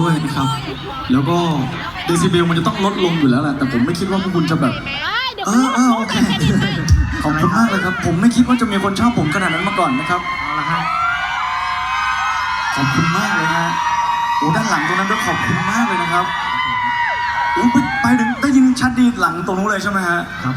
ด้วยนะครับ แล้วก็เดซิเบลมันจะต้องลดลงอยู่แล้วแหละแต่ผมไม่คิดว่าพวกคุณจะแบบเดี๋ยวเออเออโอเคขอบคุณมากเลยครับ ผมไม่คิดว่าจะมีคนชอบผมขนาดนั้นมาก่อนนะครับเอาละฮะขอบคุณมากเลยฮะโอ้ด้านหลังตรงนั้นด้วยขอบคุณมากเลยนะครับโอ้ไปไปถึงได้ยินชัดดีหลังตรงนู้นเลยใช่ไหมฮะครับ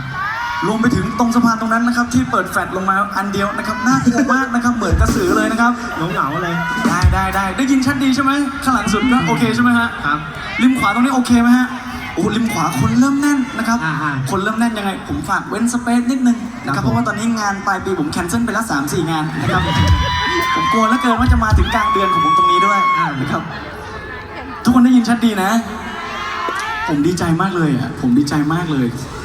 รวมไปถึงตรงสะพานตรงนั้นนะครับ ที่เปิดแฟลชลงมาอันเดียวนะครับน่ากลัวมากนะครับ เหมือนกระสือเลยนะครับเหงาๆเลยได้ได้ได้ได้ยินชัดดีใช่ไหมข้างหลังสุดก็โอเคใช่ไหมฮะครับริมขวาตรงนี้โอเคไหมฮะโอ้ริมขวาคนเริ่มแน่นนะครับ อ่าอ่าคนเริ่มแน่นยังไง ผมฝากเว้นสเปซนิดนึงนะคครัรับบผม เพราะว่าตอนนี้งานปลายปีผมแคนเซิลไปแล้วสามสี่งานนะครับผมกลัวแล้วเกินว่าจะมาถึงกลางเดือนของผมตรงนี้ด้วยอ่านะครับ ทุกคนได้ยินชัดดีนะ ผมดีใจมากเลยอะ ผมดีใจมากเลยโ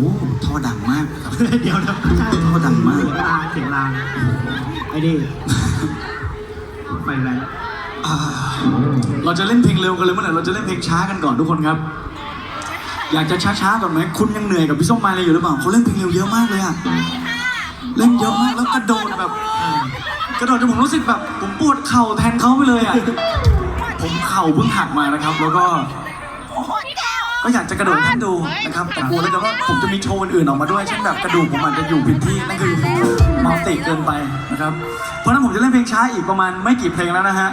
อ้ท่อดังมากครับ เดี๋ยวนะใช่ท่อดังมาก เสียงลางเสียงลางไอ้นี่ไฟแรงอ่าเราจะเล่นเพลงเร็วกันเลยเมื่อไหร่เราจะเล่นเพลงช้ากันก่อนทุกคนครับ อยากจะช้าๆก่อนไหมคุณยังเหนื่อยกับพี่ส้มมาเลยอยู่หรือเปล่าเขาเล่นเพลงเร็วเยอะมากเลยอะเล่นเยอะมากแล้วกระโดดแบบ กระโดดจนผมรู้สึกแบบผมปวดเข่าแทนเขาไปเลยอะผมเข่าเพิ่งหักมานะครับ แล้วก็ก็ อยากจะกระโดดให้ดูนะครับแต่กลัวแล้วกันว่าผมจะมีโชว์อื่นๆออกมาด้วยเช่นแบบกระดูกผมอาจจะอยู่ผิดที่นั่นคือมัลติเกินไปนะครับเพราะฉะนั้นผมจะเล่นเพลงช้าอีกประมาณไม่กี่เพลงแล้วนะฮะ